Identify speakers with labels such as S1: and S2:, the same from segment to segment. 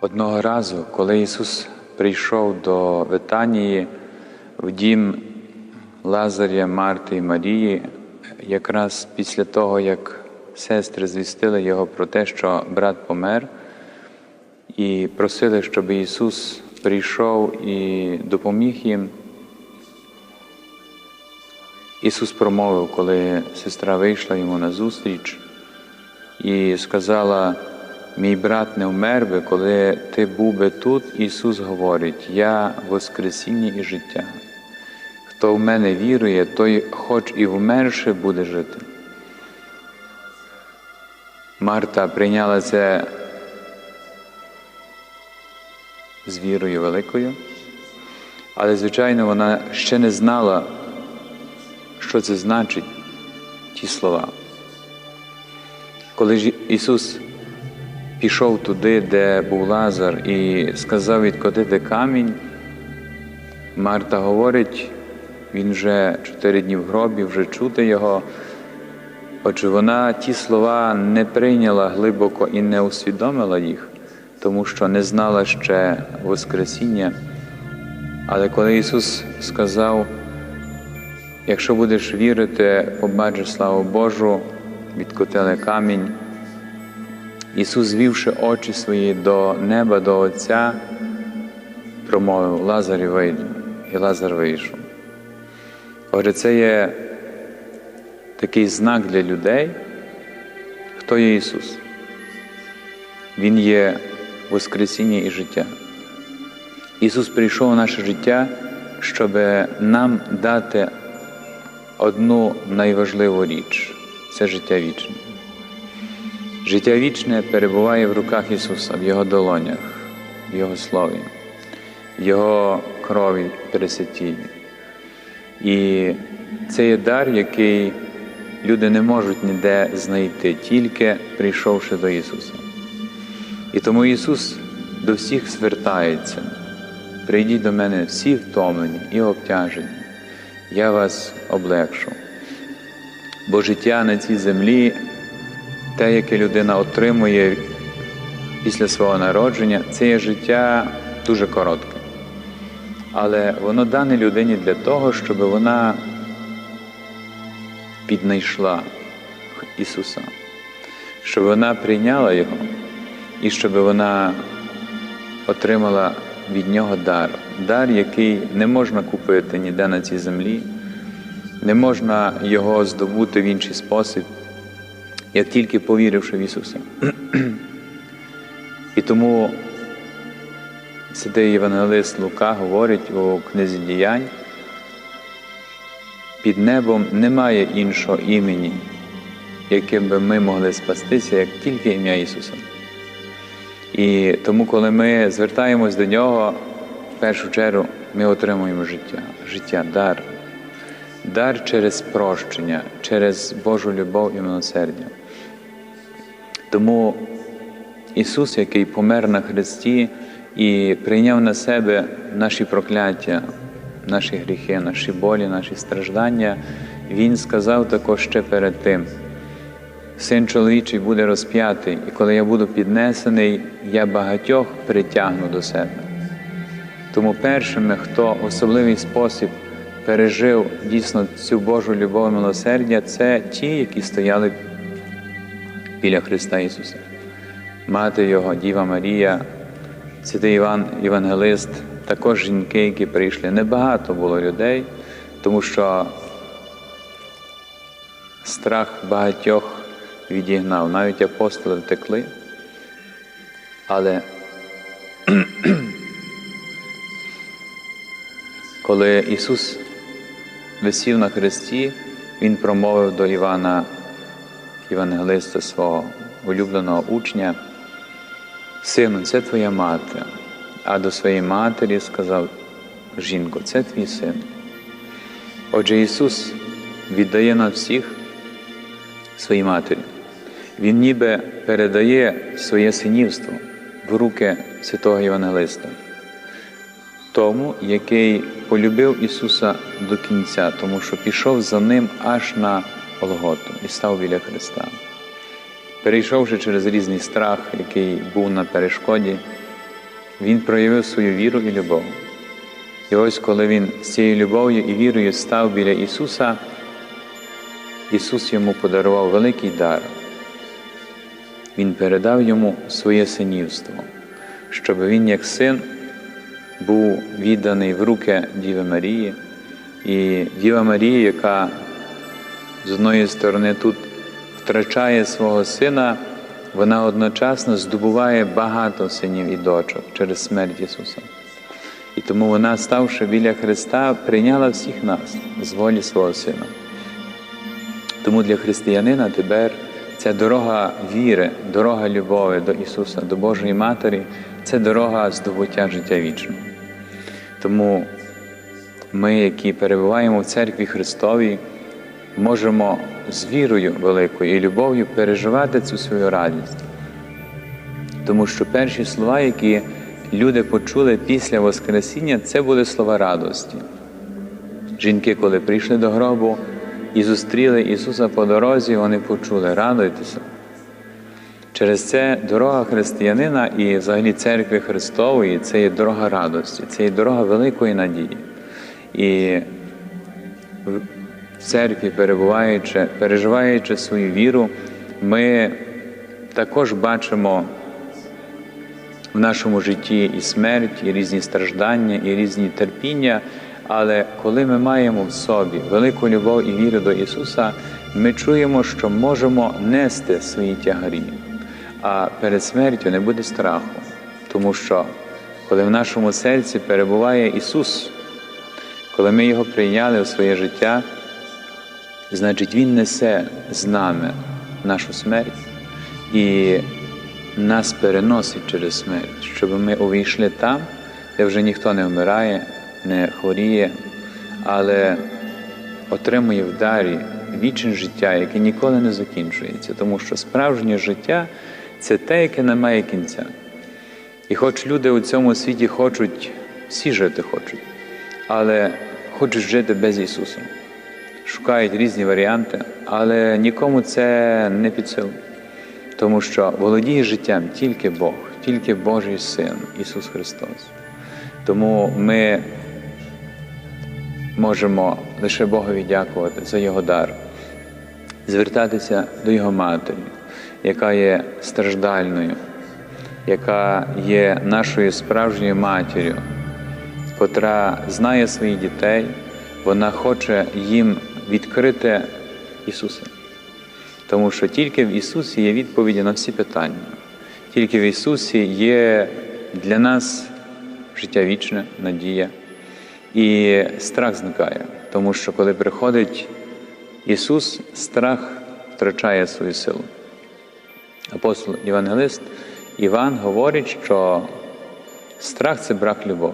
S1: Одного разу, коли Ісус прийшов до Витанії в дім Лазаря, Марти і Марії, якраз після того, як сестри звістили його про те, що брат помер, і просили, щоб Ісус прийшов і допоміг їм. Ісус промовив, коли сестра вийшла йому на зустріч і сказала, мій брат не вмер би, коли ти був би тут, Ісус говорить, Я Воскресіння і життя. Хто в мене вірує, той хоч і вмерше буде жити. Марта прийняла це з вірою великою, але, звичайно, вона ще не знала, що це значить ті слова. Коли ж Ісус пішов туди, де був Лазар, і сказав відкотити камінь, Марта говорить, він вже чотири дні в гробі, вже чути його. Отже, вона ті слова не прийняла глибоко і не усвідомила їх, тому що не знала ще Воскресіння. Але коли Ісус сказав, якщо будеш вірити, побачиш славу Божу, відкотили камінь, Ісус, звівши очі свої до неба, до Отця, промовив Лазарі вийди, і Лазар вийшов. Отже, це є такий знак для людей, хто є Ісус. Він є Воскресіння і життя. Ісус прийшов у наше життя, щоб нам дати одну найважливу річ це життя вічне. Життя вічне перебуває в руках Ісуса, в Його долонях, в Його Слові, в Його крові Пресвятій. І це є дар, який люди не можуть ніде знайти, тільки прийшовши до Ісуса. І тому Ісус до всіх звертається. Прийдіть до мене всі втомлені і обтяжені, я вас облегшу. Бо життя на цій землі, те, яке людина отримує після свого народження, це є життя дуже коротке. Але воно дане людині для того, щоб вона піднайшла Ісуса, щоб вона прийняла Його і щоб вона отримала від Нього дар, дар, який не можна купити ніде на цій землі, не можна його здобути в інший спосіб, як тільки повіривши в Ісуса. І тому святий Євангелист Лука говорить у книзі діянь, під небом немає іншого імені, яким би ми могли спастися, як тільки ім'я Ісуса. І тому, коли ми звертаємось до Нього, в першу чергу ми отримуємо життя, життя, дар, дар через прощення, через Божу любов і милосердя. Тому Ісус, який помер на Христі і прийняв на себе наші прокляття, наші гріхи, наші болі, наші страждання, Він сказав також ще перед тим. Син чоловічий буде розп'ятий, і коли я буду піднесений, я багатьох притягну до себе. Тому першими, хто в особливий спосіб пережив дійсно цю Божу любов і милосердя, це ті, які стояли біля Христа Ісуса. Мати Його, Діва Марія, святий Іван Євангелист, також жінки, які прийшли. Небагато було людей, тому що страх багатьох відігнав. Навіть апостоли втекли. Але коли Ісус висів на хресті, Він промовив до Івана, Євангелиста свого улюбленого учня, Сину, це твоя мати, а до своєї матері сказав, жінко, це твій син. Отже, Ісус віддає на всіх своїй матері. Він ніби передає своє синівство в руки святого Євангелиста, тому, який полюбив Ісуса до кінця, тому що пішов за ним аж на Голготу і став біля Христа. Перейшовши через різний страх, який був на перешкоді, Він проявив свою віру і любов. І ось коли він з цією любов'ю і вірою став біля Ісуса, Ісус йому подарував великий дар. Він передав йому своє синівство, щоб він, як син, був відданий в руки Діви Марії. І Діва Марія, яка з одної сторони тут втрачає свого сина, вона одночасно здобуває багато синів і дочок через смерть Ісуса. І тому вона, ставши біля Христа, прийняла всіх нас з волі свого Сина. Тому для християнина тепер ця дорога віри, дорога любові до Ісуса, до Божої Матері це дорога здобуття життя вічного. Тому ми, які перебуваємо в церкві Христовій, можемо з вірою великою і любов'ю переживати цю свою радість. Тому що перші слова, які люди почули після Воскресіння, це були слова радості. Жінки, коли прийшли до гробу і зустріли Ісуса по дорозі, вони почули радуйтеся. Через це дорога християнина і взагалі церкви Христової це є дорога радості, це є дорога великої надії. І церкві, перебуваючи, переживаючи свою віру, ми також бачимо в нашому житті і смерть, і різні страждання, і різні терпіння. Але коли ми маємо в собі велику любов і віру до Ісуса, ми чуємо, що можемо нести свої тягарі, а перед смертю не буде страху, тому що коли в нашому серці перебуває Ісус, коли ми Його прийняли у своє життя, значить Він несе з нами нашу смерть і нас переносить через смерть, щоб ми увійшли там, де вже ніхто не вмирає, не хворіє, але отримує в дарі вічне життя, яке ніколи не закінчується, тому що справжнє життя це те, яке не має кінця. І хоч люди у цьому світі хочуть, всі жити хочуть, але хочуть жити без Ісуса. Шукають різні варіанти, але нікому це не під силу. Тому що володіє життям тільки Бог, тільки Божий Син, Ісус Христос. Тому ми можемо лише Богові дякувати за Його дар, звертатися до Його Матері, яка є страждальною, яка є нашою справжньою матір'ю, котра знає своїх дітей, вона хоче їм відкрити Ісуса. Тому що тільки в Ісусі є відповіді на всі питання, тільки в Ісусі є для нас життя вічне, надія. І страх зникає, тому що коли приходить Ісус, страх втрачає свою силу. Апостол Євангелист Іван говорить, що страх це брак любові.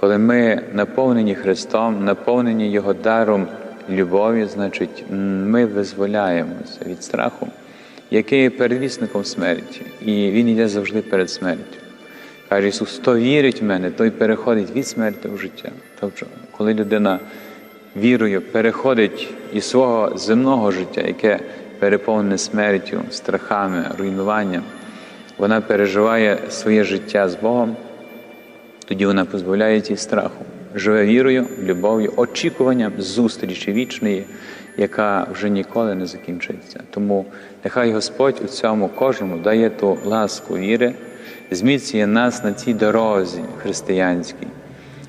S1: Коли ми наповнені Христом, наповнені Його даром любові, значить, ми визволяємося від страху, який є перевісником смерті, і він йде завжди перед смертю. Каже Ісус, хто вірить в мене, той переходить від смерті в життя. Тобто, коли людина вірою переходить із свого земного життя, яке переповнене смертю, страхами, руйнуванням, вона переживає своє життя з Богом, тоді вона позбавляється і страху, живе вірою, любов'ю, очікуванням зустрічі вічної, яка вже ніколи не закінчиться. Тому нехай Господь у цьому кожному дає ту ласку віри зміцнює нас на цій дорозі християнській,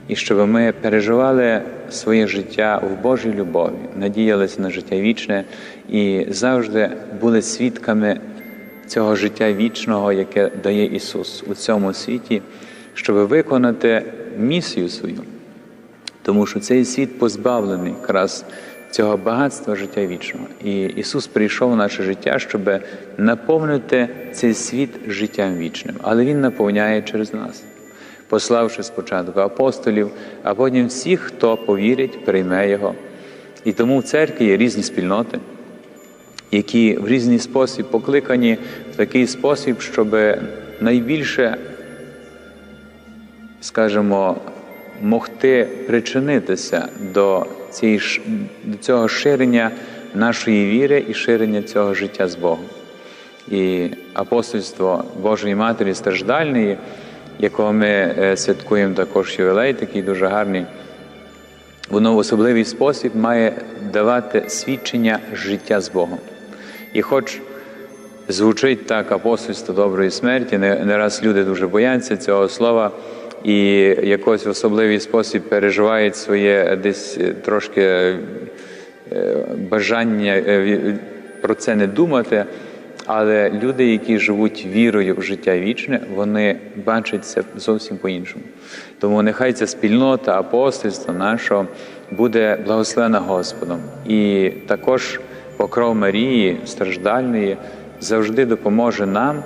S1: і щоб ми переживали своє життя в Божій любові, надіялися на життя вічне і завжди були свідками цього життя вічного, яке дає Ісус у цьому світі, щоб виконати місію свою. Тому що цей світ позбавлений якраз цього багатства життя вічного. І Ісус прийшов в наше життя, щоб наповнити цей світ життям вічним. Але Він наповняє через нас, пославши спочатку апостолів, а потім всіх, хто повірить, прийме Його. І тому в церкві є різні спільноти, які в різний спосіб покликані в такий спосіб, щоб найбільше, скажімо, могти причинитися до цієї, до цього ширення нашої віри і ширення цього життя з Богом. І апостольство Божої Матері страждальної, якого ми е, святкуємо також ювілей, такий дуже гарний, воно в особливий спосіб має давати свідчення життя з Богом. І хоч звучить так апостольство доброї смерті, не, не раз люди дуже бояться цього слова і якось в особливий спосіб переживають своє десь е, трошки е, бажання е, про це не думати. Але люди, які живуть вірою в життя вічне, вони бачать це зовсім по-іншому. Тому нехай ця спільнота апостольства нашого буде благословена Господом. І також покров Марії страждальної завжди допоможе нам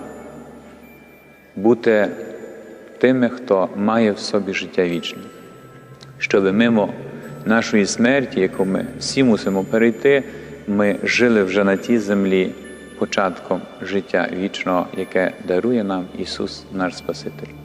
S1: бути тими, хто має в собі життя вічне, щоб мимо нашої смерті, яку ми всі мусимо перейти, ми жили вже на тій землі початком життя вічного, яке дарує нам Ісус, наш Спаситель.